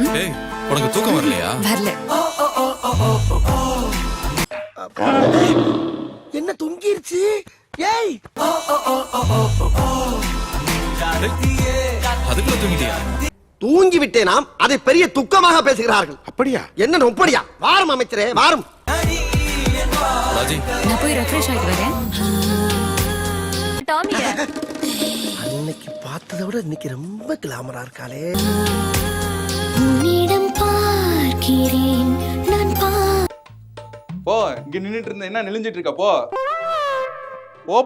ஏய் உனக்கு தூக்கம் வரலையா? வரல. என்ன தொங்கிருச்சு? ஏய்! அதுக்குள்ள தூங்கிட்டியா? தூங்கி விட்டேனாம் அதை பெரிய துக்கமாக பேசுகிறார்கள். அப்படியா? என்ன நொப்படியா வாரம் அமைச்சரே வாரம். ராஜி. நான் போய் ரெஃப்ரெஷ் ஆகிட்டு வரேன். டாமிய அன்னைக்கு பார்த்ததை விட இன்னைக்கு ரொம்ப கிளாமரா இருக்காளே. உன்னிடம் பார்க்கிறேன். நான் போ இங்க நின்னுட்டு இருந்த என்ன நெளிஞ்சிட்டு இருக்க? போ.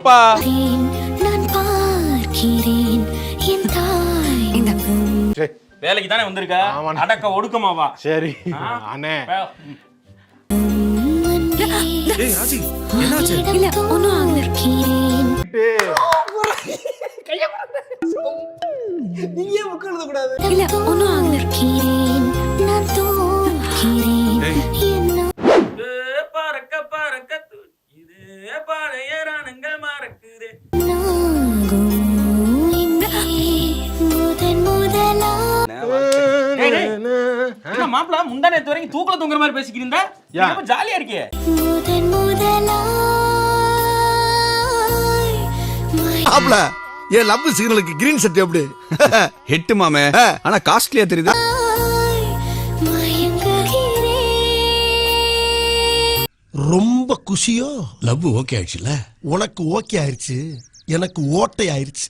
பார்த்தேன் நான் பார்க்கிறேன். என் தாய் வேலைக்கு தானே வந்திருக்க? ஆமாண்ணே. அடக்க ஒடுக்கமாவா சரி. அண்ணே. ஏய் ராஜி என்னாச்சு? இல்ல ஒன்னும் ஆகல. இல்ல ஒன்னும் மாப்பிள முந்தா நேத்து வரைக்கும் தூக்கல தூங்குற மாதிரி பேசிக்கிட்டு இருந்தா? ஜாலியா மய- ஆப்ல என் லவ் சிக்னலுக்கு கிரீன் செட் எப்படி? ஹெட்டு மாமே. ஆனா காஸ்ட்லியா தெரியுது. ரொம்ப குஷியோ? லவ் ஓகே ஆயிடுச்சுல? உனக்கு ஓகே ஆயிடுச்சு எனக்கு ஓட்டை ஆயிடுச்சு